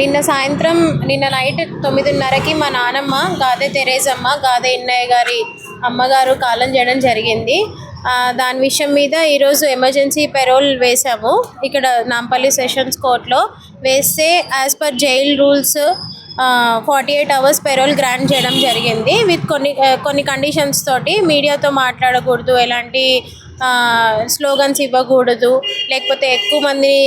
నిన్న సాయంత్రం నిన్న నైట్ తొమ్మిదిన్నరకి మా నానమ్మ గాదే తెరేజమ్మ గాదే ఇన్నయ్య గారి అమ్మగారు కాలం చేయడం జరిగింది. దాని విషయం మీద ఈరోజు ఎమర్జెన్సీ పెరోల్ వేసాము ఇక్కడ నాంపల్లి సెషన్స్ కోర్టులో వేస్తే as per jail rules forty eight hours parole grant చేయడం జరిగింది. విత్ కొన్ని కొన్ని కండిషన్స్ తోటి మీడియాతో మాట్లాడకూడదు ఎలాంటి స్లోగన్స్ ఇవ్వకూడదు లేకపోతే ఎక్కువ మందిని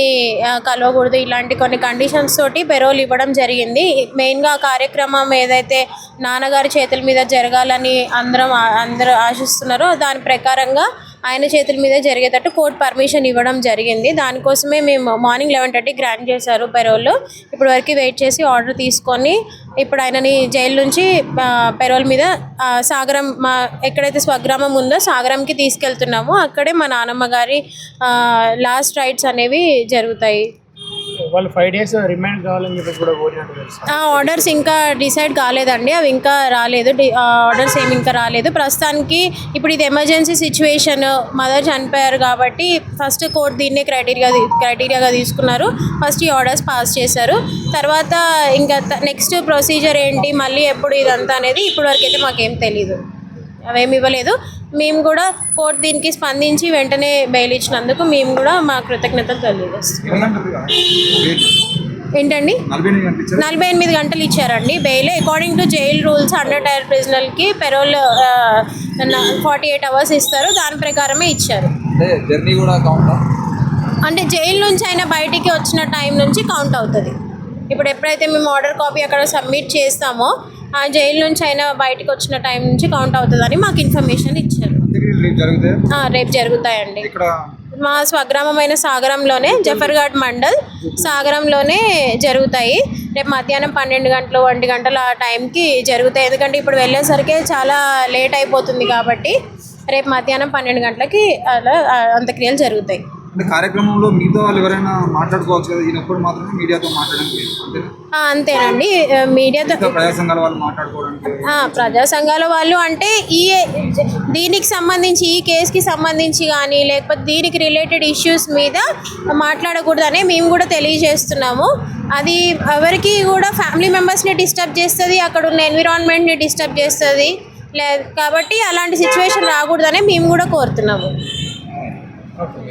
కలవకూడదు. ఇలాంటి కొన్ని కండిషన్స్ తోటి పెరోల్ ఇవ్వడం జరిగింది. మెయిన్గా ఆ కార్యక్రమం ఏదైతే నాన్నగారి చేతుల మీద జరగాలని అందరం అందరూ ఆశిస్తున్నారో దాని ప్రకారంగా ఆయన చేతుల మీద జరిగేటట్టు కోర్టు పర్మిషన్ ఇవ్వడం జరిగింది. దానికోసమే మేము మార్నింగ్ లెవెన్ థర్టీ గ్రాంట్ చేశారు పెరోల్ ఇప్పుడు వరకు వెయిట్ చేసి ఆర్డర్ తీసుకొని ఇప్పుడు ఆయనని జైలు నుంచి పెరోల్ మీద సాగరం మా ఎక్కడైతే స్వగ్రామం ఉందో సాగరంకి తీసుకెళ్తున్నామో అక్కడే మా నానమ్మ గారి లాస్ట్ రైట్స్ అనేవి జరుగుతాయి. వాళ్ళు ఫైవ్ డేస్ రిమైండ్ కావాలని చెప్పి కూడా కోరినట్టు తెలుసు. ఆ ఆర్డర్స్ ఇంకా డిసైడ్ కాలేదండి. అవి ఇంకా రాలేదు. ఆర్డర్స్ ఏమి ఇంకా రాలేదు. ప్రస్తుతానికి ఇప్పుడు ఇది ఎమర్జెన్సీ సిచ్యువేషన్ మదర్ చనిపోయారు కాబట్టి ఫస్ట్ కోర్టు దీన్నే క్రైటీరియా క్రైటీరియాగా తీసుకున్నారు. ఫస్ట్ ఈ ఆర్డర్స్ పాస్ చేశారు. తర్వాత ఇంకా నెక్స్ట్ ప్రొసీజర్ ఏంటి? మళ్ళీ ఎప్పుడు ఇదంతా అనేది ఇప్పటివరకు అయితే మాకేం తెలియదు అవేమి ఇవ్వలేదు. మేము కూడా కోర్టు దీనికి స్పందించి వెంటనే బెయిల్ ఇచ్చినందుకు మేము కూడా మా కృతజ్ఞతలు తెలియజేస్తాం ఏంటండి? నలభై ఎనిమిది గంటలు ఇచ్చారండి bail. According to jail rules under trial ప్రిజనల్కి parole forty eight hours ఇస్తారు. దాని ప్రకారమే ఇచ్చారు. అంటే జర్నీ కూడా కౌంట్ అంటే జైలు నుంచి అయినా బయటికి వచ్చిన టైం నుంచి కౌంట్ అవుతుంది. ఇప్పుడు ఎప్పుడైతే మేము ఆర్డర్ కాపీ అక్కడ సబ్మిట్ చేస్తామో ఆ జైలు నుంచి అయినా బయటికి వచ్చిన టైం నుంచి కౌంట్ అవుతుందని మాకు ఇన్ఫర్మేషన్ ఇచ్చారు. రేపు జరుగుతాయండి. మా స్వగ్రామమైన సాగరంలోనే జఫర్ఘాట్ మండల్ సాగరంలోనే జరుగుతాయి. రేపు మధ్యాహ్నం పన్నెండు గంటలు ఒంటి గంటల ఆ టైంకి జరుగుతాయి. ఎందుకంటే ఇప్పుడు వెళ్ళేసరికి చాలా లేట్ అయిపోతుంది కాబట్టి రేపు మధ్యాహ్నం పన్నెండు గంటలకి అలా అంత్యక్రియలు జరుగుతాయి. అంటే కార్యక్రమంలో మిగతా వాళ్ళు ఎవరైనా మాట్లాడుకోవచ్చు కదా ఈయనప్పుడు మాత్రమే మీడియాతో మాట్లాడడానికి లేదు అంతేనండి. మీడియాతో ప్రజా సంఘాల వాళ్ళు మాట్లాడుకోవడానికి ప్రజా సంఘాల వాళ్ళు అంటే ఈ దీనికి సంబంధించి ఈ కేసుకి సంబంధించి కానీ లేకపోతే దీనికి రిలేటెడ్ ఇష్యూస్ మీద మాట్లాడకూడదనే మేము కూడా తెలియజేస్తున్నాము. అది ఎవరికి కూడా ఫ్యామిలీ మెంబర్స్ని డిస్టర్బ్ చేస్తుంది అక్కడ ఉన్న ఎన్విరాన్మెంట్ని డిస్టర్బ్ చేస్తుంది. లే కాబట్టి అలాంటి సిచ్యువేషన్ రాకూడదనే మేము కూడా కోరుతున్నాము. 他准